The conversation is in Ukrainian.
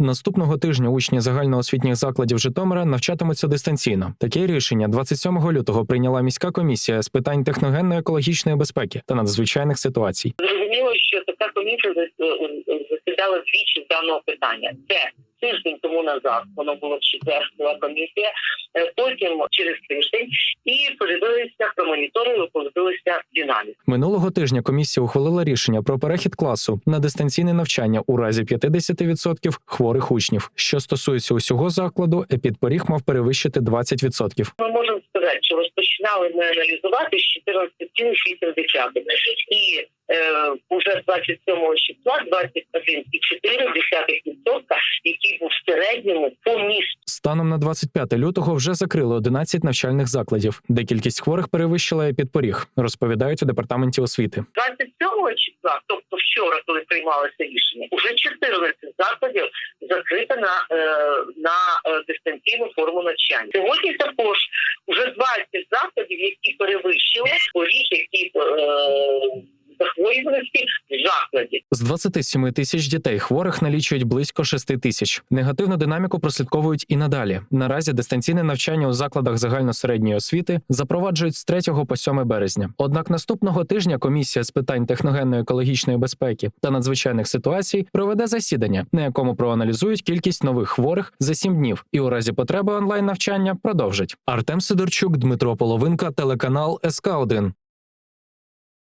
Наступного тижня учні загальноосвітніх закладів Житомира навчатимуться дистанційно. Таке рішення 27 лютого прийняла міська комісія з питань техногенно-екологічної безпеки та надзвичайних ситуацій. Зрозуміло, що така комісія е, засідала двічі з даного питання. Це тиждень тому назад, воно було в четвер, була комісія. е, Потім через тиждень і подивилися, промоніторили, подивилися динаміку. Минулого тижня комісія ухвалила рішення про перехід класу на дистанційне навчання у разі 50% хворих учнів. Що стосується усього закладу, епідпоріг мав перевищити 20%. Ми можемо сказати, що розпочинали ми аналізувати з 14,8 і е, 27 числа 21,4%, який був в середньому по місту. Станом на 25 лютого вже закрили 11 навчальних закладів, де кількість хворих перевищила епідпоріг, розповідають у департаменті освіти. 27 числа, тобто вчора, коли приймалося рішення, уже 14 закладів закрито на, е, на е, дистанційну форму навчання. Сьогодні також вже 20 закладів, які перевищили поріг, які е, захворюваності закладі. З 27 тисяч дітей хворих налічують близько 6 тисяч. Негативну динаміку прослідковують і надалі. Наразі дистанційне навчання у закладах загальносередньої освіти запроваджують з 3 по 7 березня. Однак наступного тижня комісія з питань техногенно-екологічної безпеки та надзвичайних ситуацій проведе засідання, на якому проаналізують кількість нових хворих за 7 днів, і у разі потреби онлайн навчання продовжать. Артем Сидорчук, Дмитро Половинка, телеканал СК 1